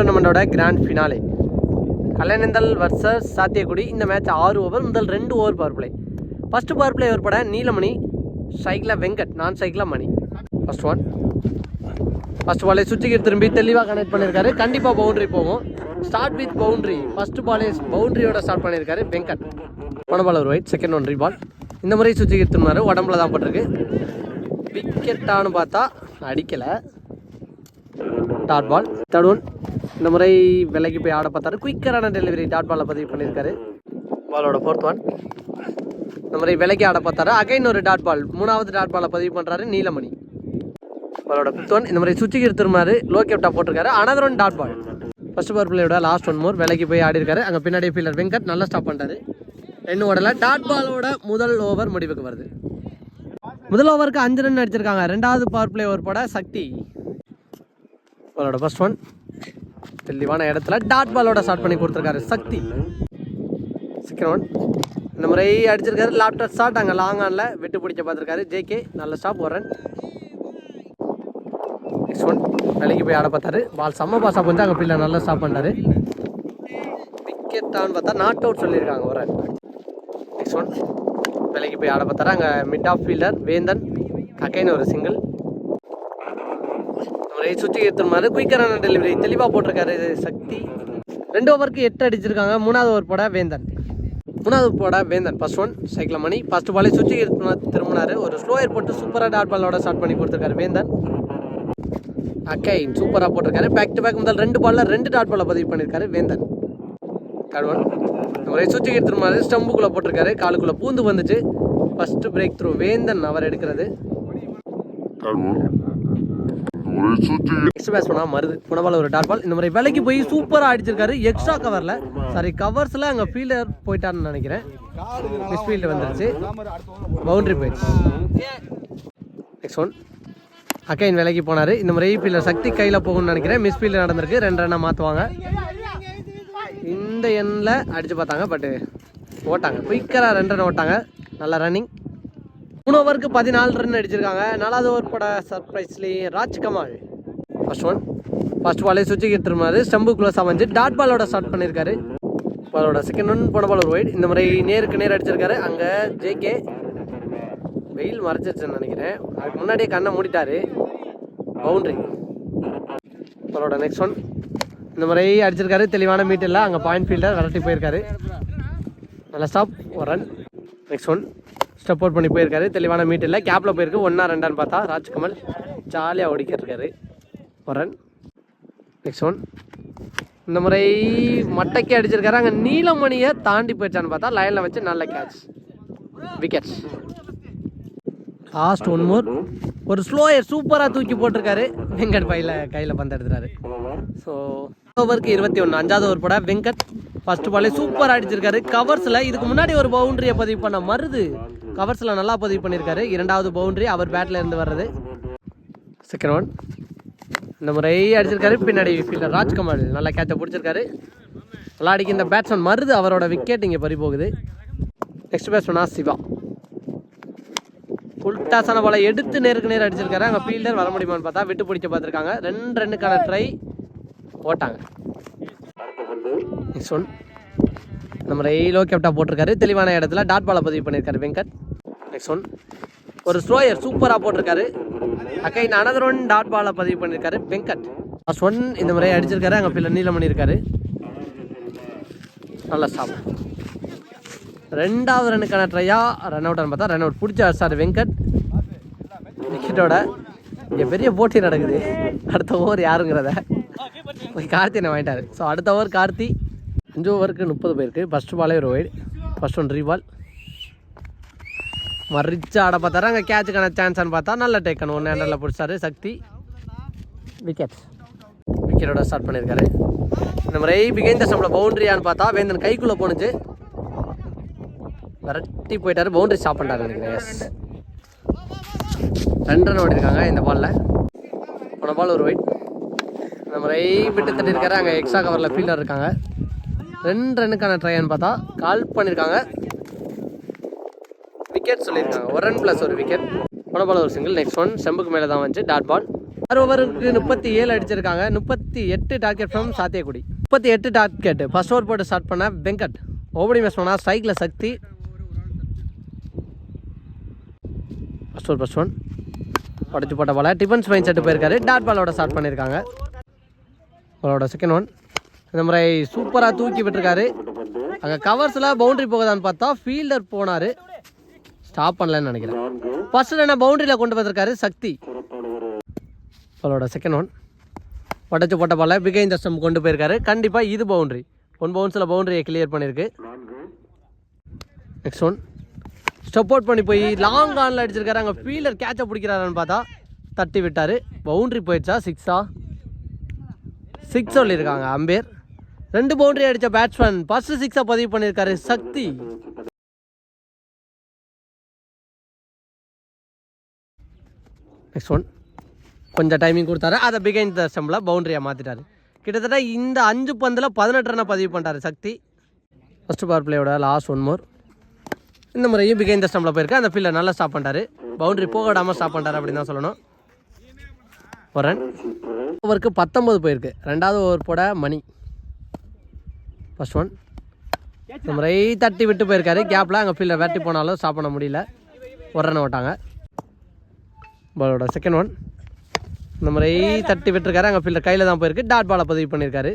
டோர்னமெண்ட்டோட grand finale Kalainandal versus Sathiyakudi. இந்த match ஆறு over முதல் ரெண்டு over power play first power play over பட நீலமணி சைக்கிளில் வெங்கட் நான் சைக்கிளில் மணி. ஃபஸ்ட் ஒன் ஃபர்ஸ்ட் பாலே சுற்றிக்கு திரும்பி தெளிவாக கனெக்ட் பண்ணியிருக்காரு கண்டிப்பாக பவுண்ட்ரி போகும். ஸ்டார்ட் வித் பவுண்ட்ரி ஃபர்ஸ்ட் பாலே பவுண்டரியோட ஸ்டார்ட் பண்ணியிருக்காரு வெங்கட். போன பால் ஒரு ஒயிட் செகண்ட் ஒன் பால் இந்த முறை சுற்றிக்கு திரும்பினார். உடம்புல தான் பட்டிருக்கு. விக்கெட்டானு பார்த்தா அடிக்கலை. டாட் பால் தேர்ட் ஒன் இந்த முறை விலைக்கு போய் ஆட பார்த்தாரு. குயிக்கரான டெலிவரி டாட் பாலை பதிவு பண்ணியிருக்காரு. பாலோட ஃபோர்த் ஒன் இந்த முறை விலைக்கு ஆட பார்த்தாரு. அகைன் ஒரு டாட் பால். மூணாவது டாட் பாலை பதிவு பண்ணுறாரு நீலமணி. பாலோட ஃபிஃப்த் ஒன் இந்த முறை சுவிட்சுக்கு எடுத்துருமாரு லோ கேப்டா போட்டிருக்காரு. Another one dot ball. First power பிளேயோட last one more விலைக்கு போய் ஆடி இருக்காரு அங்கே பின்னாடி ஃபீல்டர் வெங்கட் நல்லா ஸ்டாப் பண்ணுறாரு ரெண்டு ஓடல. டாட் பாலோட முதல் ஓவர் முடிவுக்கு வருது. முதல் ஓவருக்கு அஞ்சு ரன் அடிச்சிருக்காங்க. ரெண்டாவது பவர் பிளே ஓவர் போட சக்தி. அவரோட ஃபர்ஸ்ட் ஒன் தெளிவான இடத்துல டாட் பாலோட ஸ்டார்ட் பண்ணி கொடுத்துருக்காரு. சக்தி. செகண்ட் ஒன் இந்த முறை அடிச்சிருக்காரு. லாப்டாப் ஷாட் அங்கே லாங் ஆனில் விட்டு பிடிச்ச பார்த்துருக்காரு. ஜேகே நல்ல ஸ்டாப் ஒரு ரன் நெக்ஸ்ட் ஒன் வேலைக்கு போய் ஆட பார்த்தாரு. பால் செம்ம பாஸாக போச்சு. அங்கே பிள்ளை நல்லா ஸ்டாப் பண்ணாரு விக்கெட்டான்னு பார்த்தா நாட் அவுட் சொல்லியிருக்காங்க ஒரு ரன் நெக்ஸ்ட் ஒன் வேலைக்கு போய் ஆட பார்த்தாரு. அங்கே மிட் ஆஃப் ஃபீல்டர் வேந்தன் அக்கைன்னு ஒரு சிங்கிள் ஒரே சுற்றி எடுத்துருமாரு குயிக்கரான டெலிவரி தெளிவாக போட்டிருக்காரு இது சக்தி. ரெண்டு ஓவருக்கு எட்டு அடிச்சிருக்காங்க. மூணாவது ஓவர் போட வேந்தன். மூணாவது போட Vendhan. First one cycle Mani first பாலே சுற்றி திரும்பினார். ஒரு ஸ்லோயர் போட்டு சூப்பராக டாட் பாலோட ஸ்டார்ட் பண்ணி கொடுத்துருக்காரு வேந்தன். அக்கை சூப்பராக போட்டிருக்காரு. பேக் டு பேக் முதல் ரெண்டு பாலில் ரெண்டு டாட் பாலை பதிவு பண்ணியிருக்காரு வேந்தன். தேர்ட் ஒரே சுற்றி திரும்பினாரு ஸ்டம்புக்குள்ளே போட்டிருக்காரு. காலுக்குள்ளே பூந்து வந்துச்சு. ஃபஸ்ட்டு பிரேக் த்ரூ வேந்தன் அவர் எடுக்கிறது. பேட்ஸ் பண்ணா மருது. புனபால் ஒரு டாட் பால். இந்த மாதிரி விலைக்கு போய் சூப்பராக அடிச்சிருக்காரு. எக்ஸ்ட்ரா கவரில் சாரி கவர்ஸில் அங்கே ஃபீல்டர் போயிட்டான்னு நினைக்கிறேன். மிஸ் ஃபீல்டு வந்துருச்சு. பவுண்டரி போயிடுச்சு. நெக்ஸ்ட் ஒன் அக்கைன் விலைக்கு போனார். இந்த முறை ஃபீல்டர் சக்தி கையில் போகும்னு நினைக்கிறேன். மிஸ் ஃபீல்டு நடந்திருக்கு. ரெண்டு ரன்னாக மாற்றுவாங்க இந்த எண்ணில் அடித்து பார்த்தாங்க பட்டு ஓட்டாங்க குயிக்கராக ரெண்டு ரன் ஓட்டாங்க. நல்லா ரன்னிங் மூணு ஓவருக்கு பதினாலு ரன் அடிச்சிருக்காங்க நாலாவது ஓவர் போட சர்ப்ரைஸ்லேயும் ராஜ்கமால் ஃபர்ஸ்ட் ஒன் ஃபர்ஸ்ட் பாலே சுவிட்சுக்கு எடுத்துருமாரு ஸ்டம்பு க்ளோஸ் அமைஞ்சு டாட் பாலோட ஸ்டார்ட் பண்ணியிருக்காரு பாலோட செகண்ட் ஒன் போன பால் ஒரு ஒயிட் இந்த முறை நேருக்கு நேர் அடிச்சிருக்காரு. அங்கே ஜேகே வெயில் மறைச்சிருச்சுன்னு நினைக்கிறேன். அதுக்கு முன்னாடியே கண்ணை மூடிட்டாரு. பவுண்ட்ரி பாலோட நெக்ஸ்ட் ஒன் இந்த முறை அடிச்சிருக்காரு. தெளிவான மீட் இல்லை. அங்கே பாயிண்ட் ஃபீல்டர் விரட்டி போயிருக்காரு. நல்ல ஸ்டாப் ஒரு ரன் நெக்ஸ்ட் ஒன் சப்போர்ட் பண்ணி போயிருக்காரு. தெளிவான மீட் இல்லை. கேப்பில் போயிருக்கு. ஒன்றா ரெண்டான்னு பார்த்தா ராஜ்கமல் ஜாலியாக ஓடிக்கிட்டு இருக்காரு நெக்ஸ்ட் ஒன் இந்த முறை மட்டைக்கு அடிச்சிருக்காரு. அங்கே நீலமணியை தாண்டி போயிடுச்சான்னு பார்த்தா லைனில் வச்சு நல்ல catch wickets last one more ஒரு ஸ்லோயர் சூப்பராக தூக்கி போட்டிருக்காரு. வெங்கட் பையில் கையில் பந்து எடுத்துறாரு ஸோ ஓவருக்கு இருபத்தி ஒன்று அஞ்சாவது ஓவர் போட வெங்கட் ஃபர்ஸ்ட் பாலே சூப்பராக அடிச்சிருக்காரு. கவர்ஸில் இதுக்கு முன்னாடி ஒரு பவுண்டரியை பதிவு பண்ண மருது. கவர்ஸில் நல்லா பதிவு பண்ணியிருக்காரு இரண்டாவது பவுண்டரி அவர் பேட்டில் இருந்து வர்றது. செகண்ட் ஒன் இந்த முறை அடிச்சிருக்காரு. பின்னாடி ஃபீல்டர் ராஜ்கமல் நல்லா கேட்சை பிடிச்சிருக்காரு. நல்லா அடிக்க இந்த பேட்ஸ்மேன் மருது அவரோட விக்கெட் இங்கே பறி போகுது. நெக்ஸ்ட் பேட்ஸ்மேனா சிவா. ஃபுல் டாஸான பாலை எடுத்து நேருக்கு நேர் அடிச்சிருக்காரு. அங்கே ஃபீல்டர் வர முடியுமான்னு பார்த்தா விட்டு பிடிக்க பார்த்துருக்காங்க. ரெண்டு ரன்னுக்கான ட்ரை போட்டாங்க. நெக்ஸ்ட் ஒன் நம்ம லோ கேப்டா போட்டிருக்காரு. தெளிவான இடத்துல டாட் பாலை பதிவு பண்ணியிருக்காரு வெங்கட். நெக்ஸ்ட் ஒன் ஒரு ஸ்லோயர் சூப்பராக போட்டிருக்காரு. அக்கை அனதர் ஒன் டாட் பாலை பதிவு பண்ணியிருக்காரு வெங்கட். ஃபர்ஸ்ட் ஒன் இந்த முறையை அடிச்சிருக்காரு. அங்கே பிள்ளை நீளம் பண்ணியிருக்காரு நல்ல ஸ்டாப் ரெண்டாவது ரன்னுக்கான ட்ரையா ரன் அவுட்னு பார்த்தா ரன் அவுட் பிடிச்ச சார் வெங்கட். விக்கெட்டோட இங்கே பெரிய போட்டி நடக்குது. அடுத்த ஓவர் யாருங்கிறத போய் கார்த்தி வாங்கிட்டார் வாங்கிட்டாரு. ஸோ அடுத்த ஓவர் கார்த்தி. அஞ்சு ஓவருக்கு முப்பது போயிருக்கு. ஃபஸ்ட் பாலே ஒரு ஒயிட் ஃபஸ்ட் ஒன் ரீபால் மறிச்சு ஆட பார்த்தாரு. அங்கே கேட்சுக்கான சான்ஸ்னு பார்த்தா நல்ல டேக்கன் ஒன்று ஹேண்டரில் பிடிச்சாரு. சக்தி. விக்கெட் விக்கெட்டோட ஸ்டார்ட் பண்ணியிருக்காரு இந்த முறை பிகைந்த சம்பளம் பவுண்டரியான்னு பார்த்தா வேந்தன் கைக்குள்ளே போணுச்சு விரட்டி போயிட்டாரு. பவுண்டரி ஸ்டாப் பண்ணிட்டாரு நினைக்கிறேன் எஸ் ரெண்டு ரன் ஓடிருக்காங்க இந்த பாலில் போன பால் ஒரு ஒயிட் இந்த முறை விட்டு தட்டியிருக்காரு அங்கே எக்ஸ்ட்ரா கவரில் ஃபீல்டர் இருக்காங்க. ரெண்டு ரன்னுக்கான ட்ரைன்னு பார்த்தா கால் பண்ணியிருக்காங்க விக்கெட் சொல்லியிருக்காங்க. ஒரு ரன் ப்ளஸ் ஒரு விக்கெட் போன பால் ஒரு சிங்கிள் நெக்ஸ்ட் ஒன் செம்புக்கு மேலே தான் வந்துச்சு. டாட் பால் ஆறு ஓவருக்கு முப்பத்தி ஏழு அடிச்சிருக்காங்க. முப்பத்தி எட்டு டார்கெட் ஃப்ரம் சாத்தியக்குடி. முப்பத்தி எட்டு டார்கெட் ஃபர்ஸ்ட் ஓவர் போட்டு ஸ்டார்ட் பண்ண வெங்கட். ஓபனிங் பேஸ் பண்ணால் ஸ்ட்ரைக்கில் Sakthi. First over first one உடச்சி போட்ட பால டிஃபன்ஸ் மைண்ட் செட்டு போயிருக்காரு. டாட் பாலோட ஸ்டார்ட் பண்ணியிருக்காங்க. அவரோட செகண்ட் ஒன் இந்த முறை சூப்பராக தூக்கி விட்டுருக்காரு. அங்கே கவர்ஸில் பவுண்டரி போகுதான்னு பார்த்தா ஃபீல்டர் போனார். ஸ்டாப் பண்ணலன்னு நினைக்கிறேன். ஃபர்ஸ்ட் என்ன பவுண்டரியில் கொண்டு வந்திருக்காரு? சக்தி. அவளோட செகண்ட் ஒன் உடச்சி போட்ட பால பிகைந்த ஸ்டம் கொண்டு போயிருக்காரு. கண்டிப்பாக இது பவுண்டரி ஒன் பவுன்ஸில் பவுண்டரியை கிளியர் பண்ணியிருக்கு. நெக்ஸ்ட் ஒன் ஸ்டெப் அவுட் பண்ணி போய் லாங் ஆனில் அடிச்சிருக்காரு. அங்கே ஃபீல்டர் கேட்சை பிடிக்கிறாருன்னு பார்த்தா தட்டி விட்டார். பவுண்டரி போயிடுச்சா? சிக்ஸா சிக்ஸ் சொல்லியிருக்காங்க அம்பேர். ரெண்டு பவுண்டரி அடித்த பேட்ஸ்மேன் ஃபஸ்ட்டு சிக்ஸை பதிவு பண்ணியிருக்காரு சக்தி. நெக்ஸ்ட் ஒன் கொஞ்சம் டைமிங் கொடுத்தாரு. அதை பிகைன் த ஸ்டம்பில் பவுண்டரியாக மாற்றிட்டாரு கிட்டத்தட்ட இந்த அஞ்சு பந்தில் பதினெட்டு ரனை பதிவு பண்ணிட்டாரு சக்தி. ஃபஸ்ட்டு பவர் பிளேயோட லாஸ்ட் ஒன் மோர் இந்த முறையும் பிகைன் த ஸ்டம்பில் போயிருக்கு. அந்த ஃபீல்டை நல்லா ஸ்டாப் பண்ணிட்டாரு. பவுண்டரி போக விடாமல் ஸ்டாப் பண்ணிட்டார் அப்படின்னு தான் சொல்லணும். ஒரு ரன் ஓவருக்கு பத்தொம்பது போயிருக்கு. ரெண்டாவது ஓவர் போட மணி. ஃபஸ்ட் ஒன் இந்த முறை தட்டி விட்டு போயிருக்காரு. கேப்பில் அங்கே ஃபீல்டர் வேட்டி போனாலும் ஸ்டாப் பண்ண முடியல. ஒரு ரன் ஓட்டாங்க பாலோட செகண்ட் ஒன் இந்த முறை தட்டி விட்டுருக்காரு. அங்கே ஃபீல்டர் கையில் தான் போயிருக்கு. டாட் பாலை பதிவு பண்ணியிருக்காரு.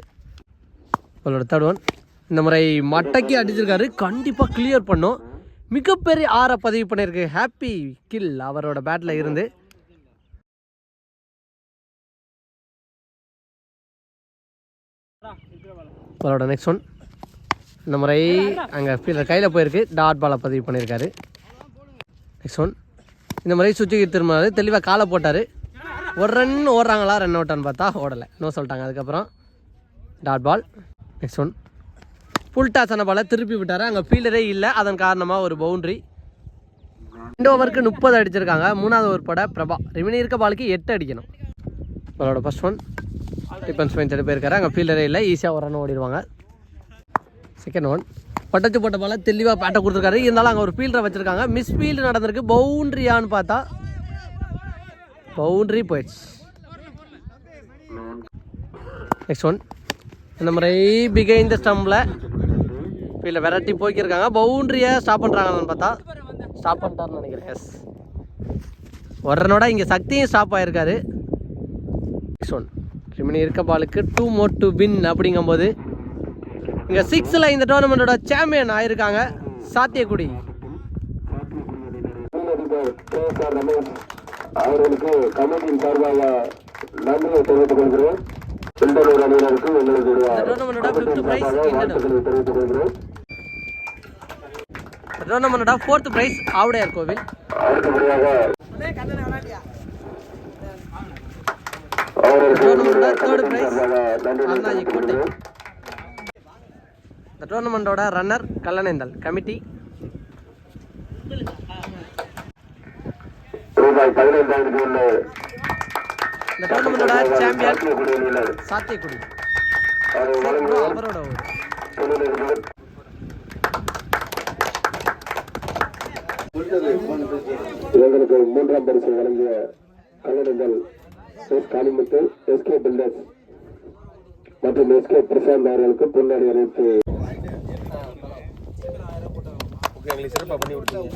பாலோட தேர்ட் ஒன் இந்த முறை மட்டைக்கு அடிச்சிருக்காரு. கண்டிப்பாக கிளியர் பண்ணும். மிகப்பெரிய ஆறை பதிவு பண்ணியிருக்கு. ஹாப்பி கில் அவரோட பேட்டில் இருந்து. பாலோட நெக்ஸ்ட் ஒன் இந்த முறை அங்கே ஃபீல்டர் கையில் போயிருக்கு. டாட் பாலை பதிவு பண்ணியிருக்காரு. நெக்ஸ்ட் ஒன் இந்த மாதிரி சுற்றி திரும்பினாரு தெளிவாக காலை போட்டார். ஒரு ரன் ஓடுறாங்களா ரன் அவுட்டான்னு பார்த்தா ஓடலை. நோ சொல்லிட்டாங்க. அதுக்கப்புறம் dot ball next one full டாஸான பாலை திருப்பி விட்டார். அங்கே ஃபீல்டரே இல்லை. அதன் காரணமாக ஒரு பவுண்ட்ரி ரெண்டு ஓவருக்கு முப்பது அடிச்சிருக்காங்க. மூணாவது ஓவர் பட பிரபா. ரிமினி இருக்க பாலுக்கு எட்டு அடிக்கணும். அவரோட ஃபர்ஸ்ட் ஒன் டிஃபென்ஸ் மைண்ட் எடுத்து போயிருக்காரு. அங்கே ஃபீல்டரே இல்லை. ஈஸியாக ஒரு ரன் ஓடிடுவாங்க. செகண்ட் ஒன் பட்டச்சு போட்ட பால தெளிவாக பேட்டை கொடுத்துருக்காரு. இருந்தாலும் அங்கே ஒரு ஃபீல்டரை வச்சுருக்காங்க. மிஸ் ஃபீல்டு நடந்திருக்கு. பவுண்ட்ரியான்னு பார்த்தா பவுண்ட்ரி போயிடுச்சு. நெக்ஸ்ட் ஒன் இந்த முறை பிகைந்த ஸ்டம்பில் ஃபீல்டை விரட்டி போய்க்கிருக்காங்க பவுண்ட்ரியை ஸ்டாப் பண்ணுறாங்கன்னு பார்த்தா ஸ்டாப் பண்ணிட்டாருன்னு நினைக்கிறேன். எஸ் உடனோட இங்கே சக்தியும் ஸ்டாப் ஆகிருக்காரு நெக்ஸ்ட் ஒன் ரிமினி இருக்க பாலுக்கு டூ மோர் டு வின் அப்படிங்கும்போது இங்கே சிக்ஸில் இந்த டோர்னமெண்ட்டோட சாம்பியன் ஆயிருக்காங்க. சாத்தியக்குடி. அவர்களுக்கு கமிட்டியின் சார்பாக நன்றியை தெரிவித்துக் கொள்கிறேன். பில்டலூர் அணியினருக்கு எங்களுடைய வாழ்த்துக்களை தெரிவித்துக் ஃபோர்த் ப்ரைஸ் ஆவுடையார் கோவில். அவர்களுக்கு தேர்ட் ப்ரைஸ் அண்ணாஜி கோட்டை. இந்த டோர்னமெண்ட்டோட ரன்னர் கல்லணைந்தல் கமிட்டி இந்த டோர்னமெண்ட்டோட சாம்பியன் சாத்தியக்குடி. அவரோட ஊர். மூன்றாம் பரிசு வழங்கிய கல்லணங்கள் எஸ் காளிமுத்து எஸ்கே பில்டர்ஸ் மற்றும் எஸ்கே பிரசாந்த் அவர்களுக்கு பின்னாடி அறிவித்து எங்களுக்கு சிறப்பாக பண்ணி கொடுத்தீங்க.